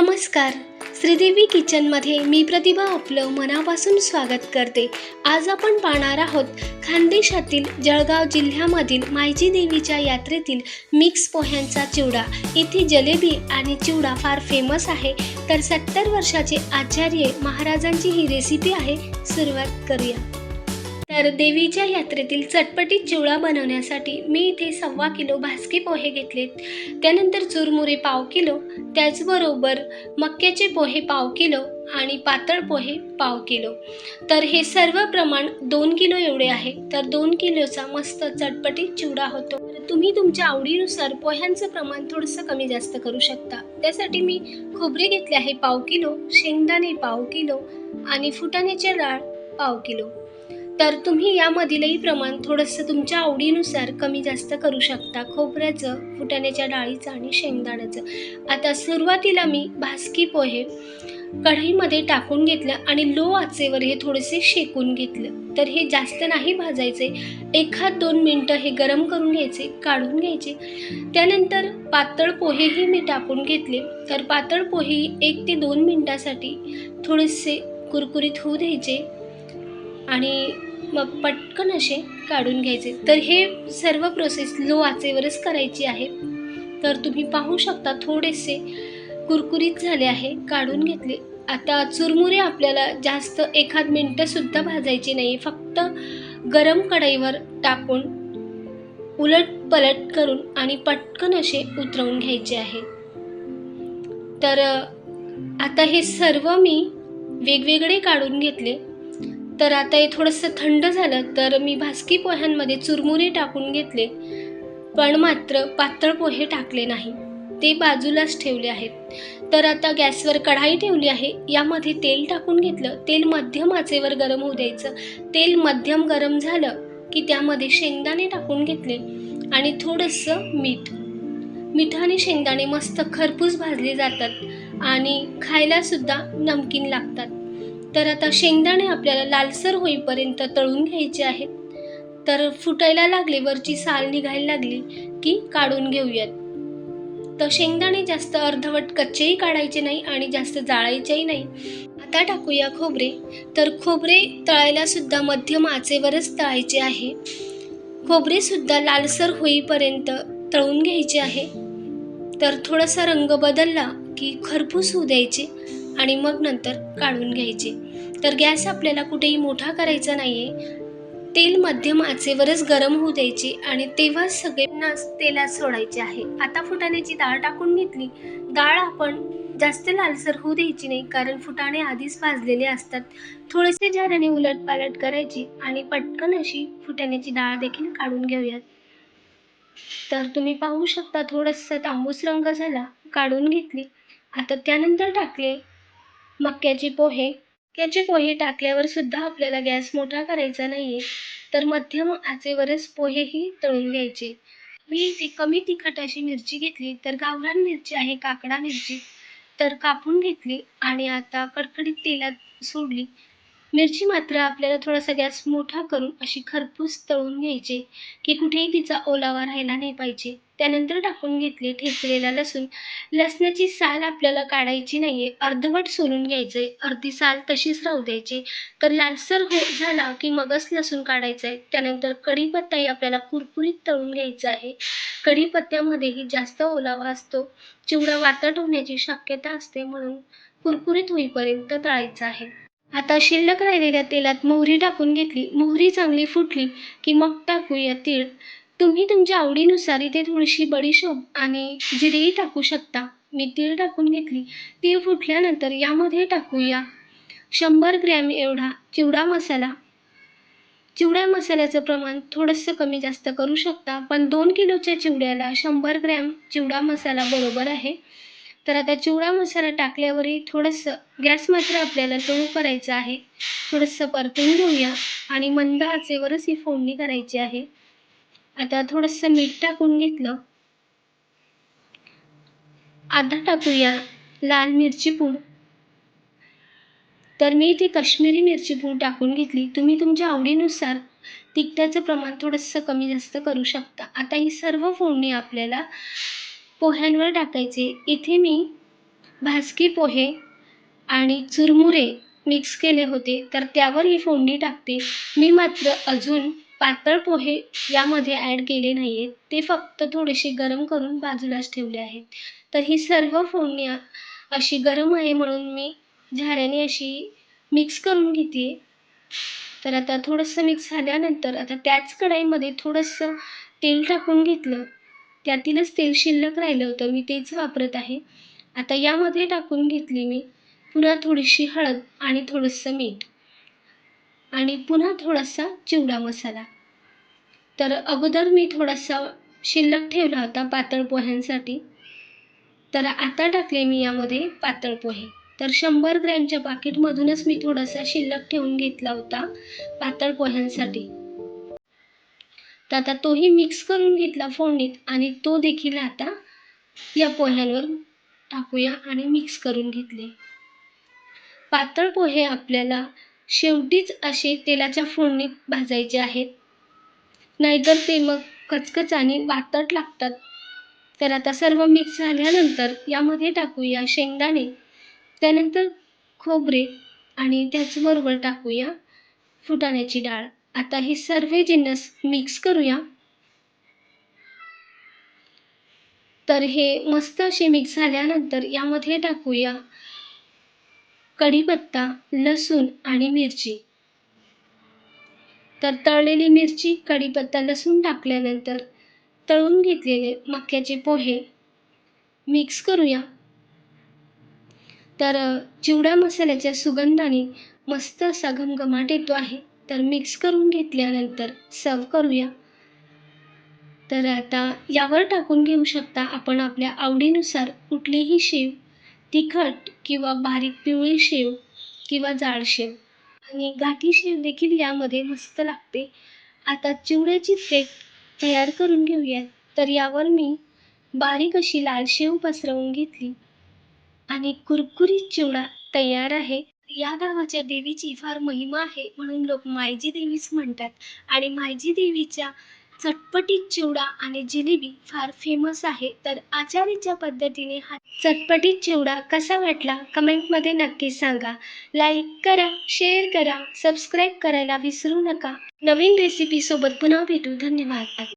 नमस्कार. श्रीदेवी किचनमध्ये मी प्रतिभा आपलं मनापासून स्वागत करते. आज आपण पाहणार आहोत खानदेशातील जळगाव जिल्ह्यामधील मायजी देवीच्या यात्रेतील मिक्स पोह्यांचा चिवडा. इथे जलेबी आणि चिवडा फार फेमस आहे. तर सत्तर वर्षाचे आचार्य महाराजांची ही रेसिपी आहे. सुरुवात करूया. तर देवीच्या यात्रेतील चटपटीत चिवडा बनवण्यासाठी मी इथे सव्वा किलो भासके पोहे घेतलेत. त्यानंतर चुरमुरे पाव किलो त्याचबरोबर मक्याचे पोहे पाव किलो आणि पातळ पोहे पाव किलो. तर हे सर्व प्रमाण दोन किलो एवढे आहे. तर दोन किलोचा मस्त चटपटीत चिवडा होतो. तुम्ही तुमच्या आवडीनुसार पोह्यांचं प्रमाण थोडंसं कमी जास्त करू शकता. त्यासाठी मी खोबरे घेतले आहे पाव किलो शेंगदाणे पाव किलो आणि फुटाण्याची डाळ पाव किलो. तर तुम्ही यामधीलही प्रमाण थोडंसं तुमच्या आवडीनुसार कमी जास्त करू शकता. खोबऱ्याचं फुटाण्याच्या डाळीचं आणि शेंगदाण्याचं. आता सुरुवातीला मी भासकी पोहे कढईमध्ये टाकून घेतलं आणि लो आचेवर हे थोडेसे शेकून घेतलं. तर हे जास्त नाही भाजायचे. एखाद दोन मिनटं हे गरम करून घ्यायचे काढून घ्यायचे. त्यानंतर पातळ पोहेही मी टाकून घेतले. तर पातळ पोहे एक ते दोन मिनटासाठी थोडेसे कुरकुरीत होऊ द्यायचे आणि मग पटकन असे काढून घ्यायचे. तर हे सर्व प्रोसेस लो आचेवरच करायची आहे. तर तुम्ही पाहू शकता थोडेसे कुरकुरीत झाले आहे काढून घेतले. आता चुरमुरे आपल्याला जास्त एखाद मिनटंसुद्धा भाजायची नाही. फक्त गरम कढईवर टाकून उलट पलट करून आणि पटकन असे उतरवून घ्यायचे आहे. तर आता हे सर्व मी वेगवेगळे काढून घेतले. तर आता हे थोडंसं थंड झालं तर मी भासकी पोह्यांमध्ये चुरमुरे टाकून घेतले. पण मात्र पातळ पोहे टाकले नाही. ते बाजूलाच ठेवले आहेत. तर आता गॅसवर कढाई ठेवली आहे. यामध्ये तेल टाकून घेतलं. तेल मध्यम आचेवर गरम होऊ द्यायचं. तेल मध्यम गरम झालं की त्यामध्ये शेंगदाणे टाकून घेतले आणि थोडंसं मीठ. मीठ आणि शेंगदाणे मस्त खरपूस भाजले जातात आणि खायलासुद्धा नमकीन लागतात. तर आता शेंगदाणे आपल्याला लालसर होईपर्यंत तळून घ्यायचे आहेत. तर फुटायला लागले वरची साल निघायला लागली की काढून घेऊयात. तर शेंगदाणे जास्त अर्धवट कच्चेही काढायचे नाही आणि जास्त जाळायचेही नाही. आता टाकूया खोबरे. तर खोबरे तळायला सुद्धा मध्यम आचेवरच तळायचे आहे. खोबरे सुद्धा लालसर होईपर्यंत तळून घ्यायचे आहे. तर थोडासा रंग बदलला की खरपूस होऊ द्यायचे. आणि मग नंतर काढून घ्यायचे. तर गॅस आपल्याला कुठेही मोठा करायचा नाही आहे तेल मध्यम आचेवरच गरम होऊ द्यायचे आणि तेव्हाच सगळ्यांना तेलात सोडायचे आहे. आता फुटाण्याची डाळ टाकून घेतली. डाळ आपण जास्त लालसर होऊ द्यायची नाही कारण फुटाणे आधीच भाजलेले असतात. थोडेसे झाराने उलट पालट करायची आणि पटकन अशी फुटाण्याची डाळ देखील काढून घेऊयात. तर तुम्ही पाहू शकता थोडंसं तांबूस रंग झाला काढून घेतली. आता त्यानंतर टाकले मक्याचे पोहे. मक्याचे पोहे टाकल्यावर सुद्धा आपल्याला गॅस मोठा करायचा नाही आहे तर मध्यम आचेवरच पोहेही तळून घ्यायचे. मी इथे कमी तिखट अशी मिरची घेतली तर गावरान मिरची आहे काकडा मिरची. तर कापून घेतली आणि आता कडकडीत तेलात सोडली. मिरची मात्र आपल्याला थोडासा गॅस मोठा करून अशी खरपूस तळून घ्यायची की कुठेही तिचा ओलावा राहायला नाही पाहिजे. त्यानंतर टाकून घेतली ठेचलेला लसूण. लसणाची साल आपल्याला काढायची नाहीये. अर्धवट सोलून घ्यायचं आहे अर्धी साल तशीच राहू द्यायची. तर लालसर हो झाला की मगच लसूण काढायचं आहे त्यानंतर कढीपत्ताही आपल्याला कुरकुरीत तळून घ्यायचा आहे. कढीपत्त्यामध्येही जास्त ओलावा असतो. चिवडा वातट होण्याची शक्यता असते म्हणून कुरकुरीत होईपर्यंत तळायचं आहे. आता शिल्लक राहिलेल्या तेलात मोहरी टाकून घेतली. मोहरी चांगली फुटली की मग टाकूया तीळ. तुम्ही तुमच्या आवडीनुसार इथे थोडीशी बडीशोप आणि जिरेही टाकू शकता. मी तीळ टाकून घेतली. तीळ फुटल्यानंतर यामध्ये टाकूया शंभर ग्रॅम एवढा चिवडा मसाला. चिवड्या मसाल्याचं प्रमाण थोडंसं कमी जास्त करू शकता पण दोन किलोच्या चिवड्याला शंभर ग्रॅम चिवडा मसाला बरोबर आहे. तर आता चिवडा मसाला टाकल्यावरही थोडंसं गॅस मात्र आपल्याला लो करायचा आहे. थोडंसं परतून घेऊया आणि मंद आचेवरच ही फोडणी करायची आहे. आता थोडंसं मीठ टाकून घेतलं. आधा टाकूया लाल मिरची पूड. तर मी इथे काश्मीरी मिरची पूड टाकून घेतली. तुम्ही तुमच्या आवडीनुसार तिखटाचं प्रमाण थोडंसं कमी जास्त करू शकता. आता ही सर्व फोडणी आपल्याला पोह्यांवर टाकायचे. इथे मी भाजकी पोहे आणि चुरमुरे मिक्स केले होते. तर त्यावर ही फोडणी टाकते. मी मात्र अजून पातळ पोहे यामध्ये ॲड केले नाही आहेत ते फक्त थोडेसे गरम करून बाजूलाच ठेवले आहेत. तर ही सर्व फोडणी अशी गरम आहे म्हणून मी झाऱ्याने अशी मिक्स करून घेते. तर आता थोडंसं मिक्स झाल्यानंतर आता त्याच कढईमध्ये थोडंसं तेल टाकून घेतलं. त्यातीलच तेल शिल्लक राहिलं होतं. मी तेच वापरत आहे. आता यामध्ये टाकून घेतली मी पुन्हा थोडीशी हळद आणि थोडंसं मीठ. आणि पुन्हा थोडासा चिवडा मसाला. तर अगोदर मी थोडासा शिल्लक ठेवला होता पातळ पोह्यांसाठी. तर आता टाकले मी यामध्ये पातळ पोहे. तर शंभर ग्रॅमच्या पाकिटमधूनच मी थोडासा शिल्लक ठेवून घेतला होता पातळ पोह्यांसाठी. तर आता तोही मिक्स करून घेतला फोडणीत आणि तो देखील आता या पोह्यांवर टाकूया आणि मिक्स करून घेतले. पातळ पोहे आपल्याला शेवटीच असे तेलाच्या फोडणीत भाजायचे आहेत. नाहीतर ते मग कचकच आणि वातट लागतात. तर आता सर्व मिक्स झाल्यानंतर यामध्ये टाकूया शेंगदाणे त्यानंतर खोबरे आणि त्याचबरोबर टाकूया फुटाण्याची डाळ. आता हे सर्व जिन्नस मिक्स करूया. तर हे मस्त असे मिक्स झाल्यानंतर यामध्ये टाकूया कढीपत्ता लसूण आणि मिरची. तर तळलेली मिरची कढीपत्ता लसूण टाकल्यानंतर तळून घेतलेले मक्याचे पोहे मिक्स करूया. तर चिवडा मसाल्याच्या सुगंधाने मस्त असा घमघमाट येतो आहे. तर मिक्स करून घेतल्यानंतर सर्व करूया. तर आता यावर टाकून घेऊ शकता आपण आपल्या आवडीनुसार कुठलीही शेव. तिखट किंवा बारीक पिवळी शेव किंवा जाड शेव. आणि गाठी शेव देखील यामध्ये मस्त लागते. आता चिवड्याची प्लेट तयार करून घेऊयात. तर यावर मी बारीक अशी लाल शेव पसरवून घेतली. आणि कुरकुरीत चिवडा तयार आहे. या गावाच्या देवीची फार महिमा आहे म्हणून लोक मायजी देवीच म्हणतात. आणि मायजी देवीच्या चटपटीत चिवडा आणि जिलेबी फार फेमस आहे तर आचारीच्या पद्धतीने हा चटपटीत चिवडा कसा वाटला कमेंटमध्ये नक्की सांगा. लाईक करा शेअर करा सबस्क्राईब करायला विसरू नका. नवीन रेसिपीसोबत पुन्हा भेटू. धन्यवाद.